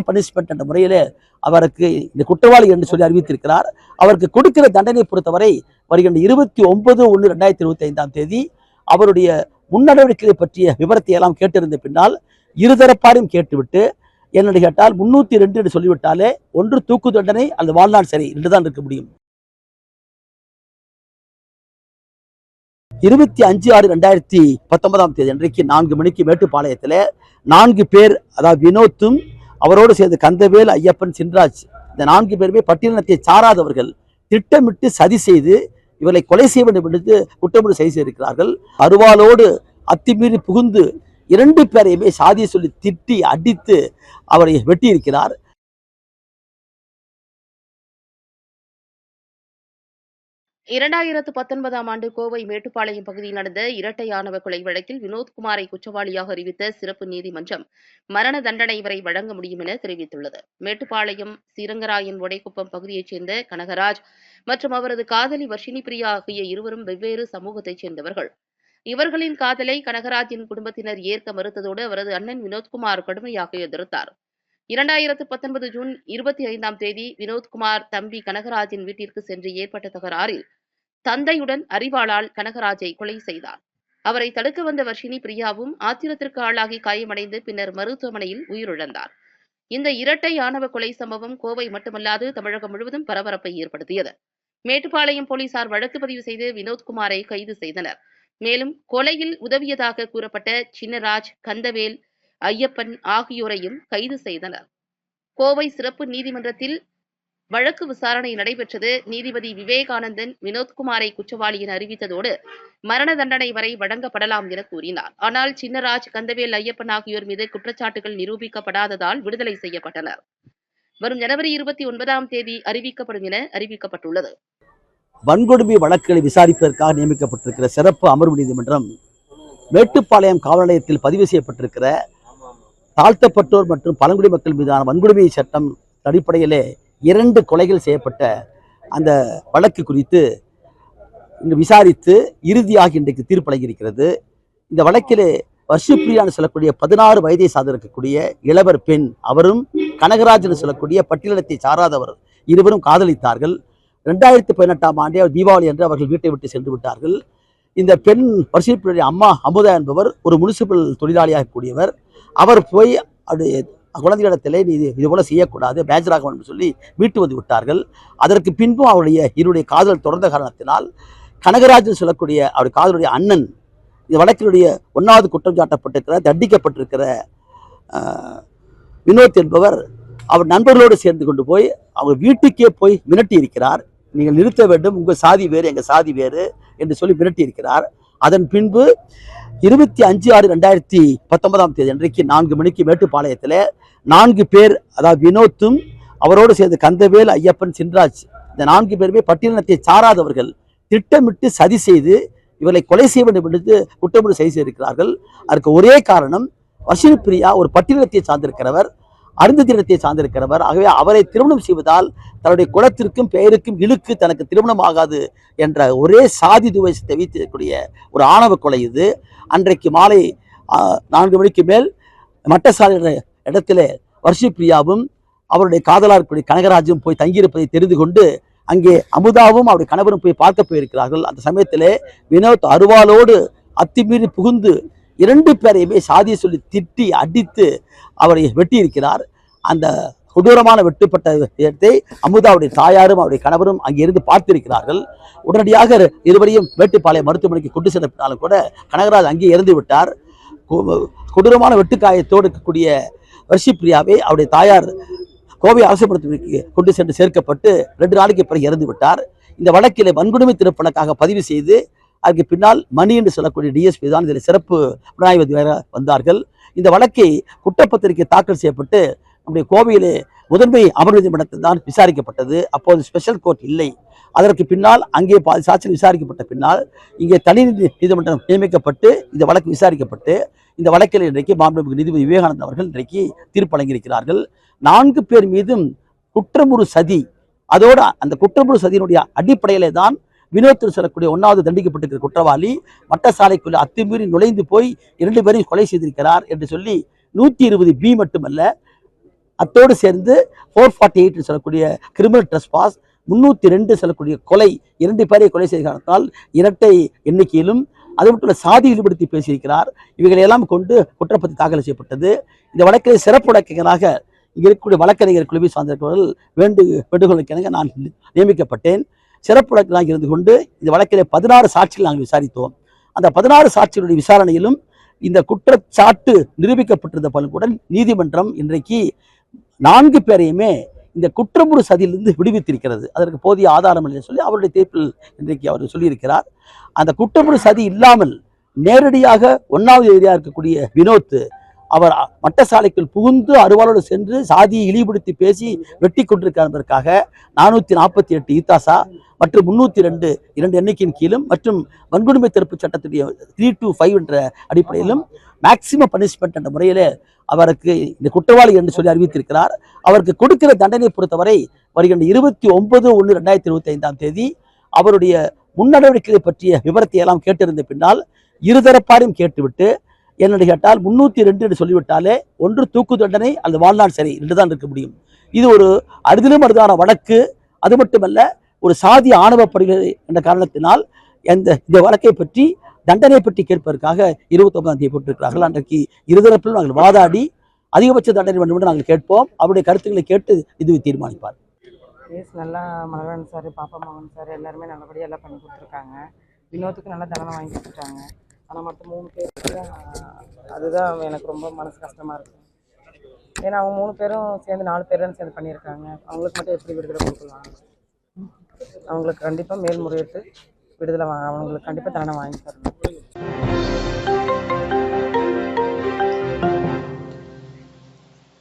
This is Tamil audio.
பனிஷ்மெண்ட் என்ற முறையில அவருக்கு இந்த குற்றவாளி என்று சொல்லி அறிவித்திருக்கிறார். அவருக்கு கொடுக்கிற தண்டனை பொறுத்தவரை வருகின்ற இருபத்தி ஒன்பது ஒன்று ரெண்டாயிரத்தி இருபத்தி ஐந்தாம் தேதி அவருடைய முன்னடவடிக்கைகளை பற்றிய விவரத்தை எல்லாம் கேட்டிருந்த பின்னால் இருதரப்பாரையும் கேட்டுவிட்டு என்னென்னு கேட்டால் முன்னூத்தி ரெண்டு என்று சொல்லிவிட்டாலே ஒன்று தூக்கு தண்டனை அல்லது வாழ்நாள் சரி என்று தான் இருக்க முடியும். இருபத்தி அஞ்சு ஆறு ரெண்டாயிரத்தி பத்தொன்பதாம் தேதி அன்றைக்கு நான்கு மணிக்கு மேட்டுப்பாளையத்தில் நான்கு பேர் அதாவது வினோத்தும் அவரோடு சேர்ந்து கந்தவேல் ஐயப்பன் சின்ராஜ் இந்த நான்கு பேருமே பட்டியலினத்தை சாராதவர்கள் திட்டமிட்டு சதி செய்து இவர்களை கொலை செய்ய வேண்டும் என்று குற்றமிட்டு செய்து செய்திருக்கிறார்கள். அருவாளோடு அத்துமீறி புகுந்து இரண்டு பேரையுமே சாதியை சொல்லி திட்டி அடித்து அவரை வெட்டியிருக்கிறார். இரண்டாயிரத்து பத்தொன்பதாம் ஆண்டு கோவை மேட்டுப்பாளையம் பகுதியில் நடந்த இரட்டை ஆணவ கொலை வழக்கில் வினோத்குமாரை குற்றவாளியாக அறிவித்த சிறப்பு நீதிமன்றம் மரண தண்டனை வரை வழங்க முடியும் என தெரிவித்துள்ளது. மேட்டுப்பாளையம் சீரங்கராயன் உடைக்குப்பம் பகுதியைச் சேர்ந்த கனகராஜ் மற்றும் அவரது காதலி வர்ஷினி பிரியா ஆகிய இருவரும் வெவ்வேறு சமூகத்தைச் சேர்ந்தவர்கள். இவர்களின் காதலை கனகராஜின் குடும்பத்தினர் ஏற்க மறுத்ததோடு அவரது அண்ணன் வினோத்குமார் கடுமையாக எதிர்த்தார். இரண்டாயிரத்து பத்தொன்பது ஜூன் இருபத்தி ஐந்தாம் தேதி வினோத்குமார் தம்பி கனகராஜின் வீட்டிற்கு சென்று ஏற்பட்ட தகராறில் தந்தையுடன் அறிவாளால் கனகராஜை கொலை செய்தார். அவரை தடுக்க வந்த வர்ஷினி பிரியாவும் ஆத்திரத்திற்கு ஆளாகி காயமடைந்து பின்னர் மருத்துவமனையில் உயிரிழந்தார். இந்த இரட்டை ஆணவ கொலை சம்பவம் கோவை மட்டுமல்லாது தமிழகம் முழுவதும் பரபரப்பை ஏற்படுத்தியது. மேட்டுப்பாளையம் போலீசார் வழக்கு பதிவு செய்து வினோத்குமாரை கைது செய்தனர். மேலும் கொலையில் உதவியதாக கூறப்பட்ட சின்னராஜ் கந்தவேல் ஐயப்பன் ஆகியோரையும் கைது செய்தனர். கோவை சிறப்பு நீதிமன்றத்தில் வழக்கு விசாரணை நடைபெற்றது நீதிபதி விவேகானந்தன் வினோத்குமாரை குற்றவாளி என அறிவித்ததோடு மரண தண்டனை வரை வழங்கப்படலாம் என கூறினார். ஆனால் சின்னராஜ் கந்தவேல் ஐயப்பன் ஆகியோர் மீது குற்றச்சாட்டுகள் நிரூபிக்கப்படாததால் விடுதலை செய்யப்பட்டனர். வரும் ஜனவரி இருபத்தி ஒன்பதாம் தேதி அறிவிக்கப்படும் என அறிவிக்கப்பட்டுள்ளது. வன்கொடுமை வழக்குகளை விசாரிப்பதற்காக நியமிக்கப்பட்டிருக்கிற சிறப்பு அமர்வு நீதிமன்றம் மேட்டுப்பாளையம் காவல் நிலையத்தில் பதிவு செய்யப்பட்டிருக்கிற தாழ்த்தப்பட்டோர் மற்றும் பழங்குடி மக்கள் மீதான வன்கொடுமை சட்டம் அடிப்படையிலே இரண்டு கொலைகள் செய்யப்பட்ட அந்த வழக்கு குறித்து இன்று விசாரித்து இறுதியாக இன்றைக்கு தீர்ப்பளிக்கிறது இந்த வழக்கிலே வருஷப்பிரியான்னு சொல்லக்கூடிய பதினாறு வயதை சார்ந்திருக்கக்கூடிய இளவர் பெண் அவரும் கனகராஜன் சொல்லக்கூடிய பட்டியலத்தை சாராதவர் இருவரும் காதலித்தார்கள். ரெண்டாயிரத்தி பதினெட்டாம் ஆண்டே தீபாவளி என்று அவர்கள் வீட்டை விட்டு சென்று விட்டார்கள். இந்த பெண் வர்ஷிப்ரியுடைய அம்மா அமுதா என்பவர் ஒரு முனிசிபல் தொழிலாளியாக கூடியவர் அவர் போய் அவருடைய குழந்தையிடத்திலே நீ இது போல செய்யக்கூடாது பேஜராக வேண்டும் சொல்லி மீட்டு வந்து விட்டார்கள். அதற்கு பின்பும் அவருடைய இருடைய காதல் தொடர்ந்த காரணத்தினால் கனகராஜன் சொல்லக்கூடிய அவருடைய காதலுடைய அண்ணன் இந்த வழக்கினுடைய ஒன்றாவது குற்றம் சாட்டப்பட்டிருக்கிற தண்டிக்கப்பட்டிருக்கிற வினோத் என்பவர் அவர் நண்பர்களோடு சேர்ந்து கொண்டு போய் அவங்க வீட்டுக்கே போய் மிரட்டி இருக்கிறார். நீங்கள் நிறுத்த வேண்டும் உங்கள் சாதி வேறு எங்கள் சாதி வேறு என்று சொல்லி மிரட்டி இருக்கிறார். அதன் பின்பு இருபத்தி அஞ்சு ஆறு ரெண்டாயிரத்தி பத்தொன்பதாம் தேதி அன்றைக்கு நான்கு மணிக்கு மேட்டுப்பாளையத்தில் நான்கு பேர் அதாவது வினோத்தும் அவரோடு சேர்ந்து கந்தவேல் ஐயப்பன் சின்ராஜ் இந்த நான்கு பேருமே பட்டியலினத்தை சாராதவர்கள். திட்டமிட்டு சதி செய்து இவர்களை கொலை செய்ய வேண்டும் என்று குற்றமிட்டு செய்து செய்திருக்கிறார்கள். அதற்கு ஒரே காரணம் வசீல் பிரியா ஒரு பட்டியலத்தை சார்ந்திருக்கிறவர் அருந்ததினத்தை சார்ந்திருக்கிறவர். ஆகவே அவரை திருமணம் செய்வதால் தன்னுடைய குலத்திற்கும் பெயருக்கும் இழுக்கு தனக்கு திருமணம் ஆகாது என்ற ஒரே சாதி துவேஷத்தை வைத்திருக்கக்கூடிய ஒரு ஆணவ கொலை இது. அன்றைக்கு மாலை நான்கு மணிக்கு மேல் மட்டசாலை என்ற இடத்திலே அவருடைய காதலார் கூடிய கனகராஜும் போய் தங்கியிருப்பதை தெரிந்து கொண்டு அங்கே அமுதாவும் அவருடைய கணவரும் போய் பார்க்க போயிருக்கிறார்கள். அந்த சமயத்திலே வினோத் அருவாலோடு அத்துமீறி புகுந்து இரண்டு பேரையுமே சாதியை சொல்லி திட்டி அடித்து அவரை வெட்டியிருக்கிறார். அந்த கொடூரமான வெட்டுப்பட்ட இடத்தை அமுதாவுடைய தாயாரும் அவருடைய கணவரும் அங்கே இருந்து பார்த்திருக்கிறார்கள். உடனடியாக இருவரையும் மேட்டுப்பாளையம் மருத்துவமனைக்கு கொண்டு சென்றனாலும் கூட கனகராஜ் அங்கே இறந்து விட்டார் கொடூரமான வெட்டுக்காயத்தோடு இருக்கக்கூடிய வர்ஷிப்ரியாவை அவருடைய தாயார் கோவை அரசுப்படுத்தி கொண்டு சென்று சேர்க்கப்பட்டு ரெண்டு நாளைக்கு பிறகு இறந்து விட்டார். இந்த வழக்கில் வன்கொடுமை திருப்பணக்காக பதிவு செய்து அதுக்கு பின்னால் மணி என்று சொல்லக்கூடிய டிஎஸ்பி தான் இதில் சிறப்பு புலனாய்வதி வந்தார்கள். இந்த வழக்கை குற்றப்பத்திரிகை தாக்கல் செய்யப்பட்டு நம்முடைய கோவையிலே முதன்மை அமர் நீதிமன்றத்தில் தான் விசாரிக்கப்பட்டது. அப்போது ஸ்பெஷல் கோர்ட் இல்லை. அதற்கு பின்னால் அங்கே பாதி சாட்சிகள் விசாரிக்கப்பட்ட பின்னால் இங்கே தனி நீதி- நீதிமன்றம் நியமிக்கப்பட்டு இந்த வழக்கு விசாரிக்கப்பட்டு இந்த வழக்கில் இன்றைக்கு மாண்புமிகு நீதிபதி விவேகானந்த் அவர்கள் இன்றைக்கு தீர்ப்பு வழங்கியிருக்கிறார்கள் நான்கு பேர் மீதும் குற்றமுறு சதி அதோடு அந்த குற்றமுறு சதியினுடைய அடிப்படையிலே தான் வினோத்தில் சொல்லக்கூடிய ஒன்றாவது தண்டிக்கப்பட்டிருக்கிற குற்றவாளி வட்டசாலைக்குள்ளே அத்துமீறி நுழைந்து போய் இரண்டு பேரையும் கொலை செய்திருக்கிறார் என்று சொல்லி நூற்றி இருபது பி மட்டுமல்ல அத்தோடு சேர்ந்து ஃபோர் ஃபார்ட்டி எயிட் சொல்லக்கூடிய கிரிமினல் ட்ரெஸ்பாஸ் முன்னூற்றி ரெண்டு சொல்லக்கூடிய கொலை இரண்டு பேரை கொலை செய்த காரணத்தால் இரட்டை எண்ணிக்கையிலும் அது மட்டும் சாதி ஈடுபடுத்தி பேசியிருக்கிறார். இவைகளையெல்லாம் கொண்டு குற்றப்பத்தி தாக்கல் செய்யப்பட்டது. இந்த வழக்கிலே சிறப்பு வழக்கறிஞராக இங்கே இருக்கக்கூடிய வழக்கறிஞர் குழுவை சார்ந்திருக்கிறவர்கள் வேண்டு வேண்டுகோளுக்கிணங்க நான் நியமிக்கப்பட்டேன். சிறப்பு வழக்கறிஞராக இருந்து கொண்டு இந்த வழக்கிலே பதினாறு சாட்சிகள் நாங்கள் விசாரித்தோம். அந்த பதினாறு சாட்சிகளுடைய விசாரணையிலும் இந்த குற்றச்சாட்டு நிரூபிக்கப்பட்டிருந்த பலனுடன் நீதிமன்றம் இன்றைக்கு நான்கு பேரையுமே இந்த குற்றமுறு சதியிலிருந்து விடுவித்திருக்கிறது. அதற்கு போதிய ஆதாரம் இல்லை சொல்லி அவருடைய தீர்ப்பில் இன்றைக்கு அவர் சொல்லியிருக்கிறார். அந்த குற்றமுறு சதி இல்லாமல் நேரடியாக ஒன்றாவது எதிரியாக இருக்கக்கூடிய வினோத் அவர் மட்டசாலைக்குள் புகுந்து அருவாளோடு சென்று சாதியை இழிவுபடுத்தி பேசி வெட்டி கொண்டிருக்கார் என்பதற்காக நானூற்றி நாற்பத்தி எட்டு ஈத்தாசா மற்றும் முன்னூற்றி ரெண்டு இரண்டு எண்ணிக்கையின் கீழும் மற்றும் வன்கொடுமை தடுப்பு சட்டத்துடைய த்ரீ டூ ஃபைவ் என்ற அடிப்படையிலும் மேக்சிமம் பனிஷ்மெண்ட் என்ற முறையில் அவருக்கு இந்த குற்றவாளி என்று சொல்லி அறிவித்திருக்கிறார். அவருக்கு கொடுக்கிற தண்டனை பொறுத்தவரை வருகின்ற இருபத்தி ஒன்பது ஒன்று ரெண்டாயிரத்தி இருபத்தி ஐந்தாம் தேதி அவருடைய முன்னடவடிக்கைகளை பற்றிய விவரத்தை எல்லாம் கேட்டிருந்த பின்னால் இருதரப்பாரையும் கேட்டுவிட்டு என்னென்னு கேட்டால் முன்னூற்றி ரெண்டு என்று சொல்லிவிட்டாலே ஒன்று தூக்கு தண்டனை அல்லது வாழ்நாள் சிறை என்று தான் இருக்க முடியும். இது ஒரு அறுதிலும் அறுதான வழக்கு. அது மட்டுமல்ல ஒரு சாதி ஆணவப்படுகிறது என்ற காரணத்தினால் இந்த இந்த வழக்கை பற்றி தண்டனை பற்றி கேட்பதற்காக இருபத்தி ஒன்பதாம் தேதி போட்டிருக்கிறார்கள். அன்றைக்கு இருதரப்பிலும் நாங்கள் வாதாடி அதிகபட்ச தண்டனை வேண்டும் என்று நாங்கள் கேட்போம். அவருடைய கருத்துக்களை கேட்டு இது தீர்மானிப்பார். கேஸ் நல்லா மலரன் சார் பாப்பா மகன் சார் எல்லாருமே நல்லபடியாக எல்லாம் பண்ணி கொடுத்துருக்காங்க. வினோத்துக்கு நல்லா தண்டனை வாங்கி கொடுத்துட்டாங்க. ஆனால் மற்ற மூணு பேருக்கு அதுதான் எனக்கு ரொம்ப மனசு கஷ்டமாக இருக்கும் ஏன்னா அவங்க மூணு பேரும் சேர்ந்து நாலு பேர் தான் சேர்ந்து பண்ணியிருக்காங்க. அவங்களுக்கு மட்டும் எப்படி விடுதலை கொடுக்கலாம்? அவங்களுக்கு கண்டிப்பாக மேல்முறையீட்டு விடுதலை வாங்க அவங்களுக்கு கண்டிப்பாக தண்டனை வாங்கி தரணும்.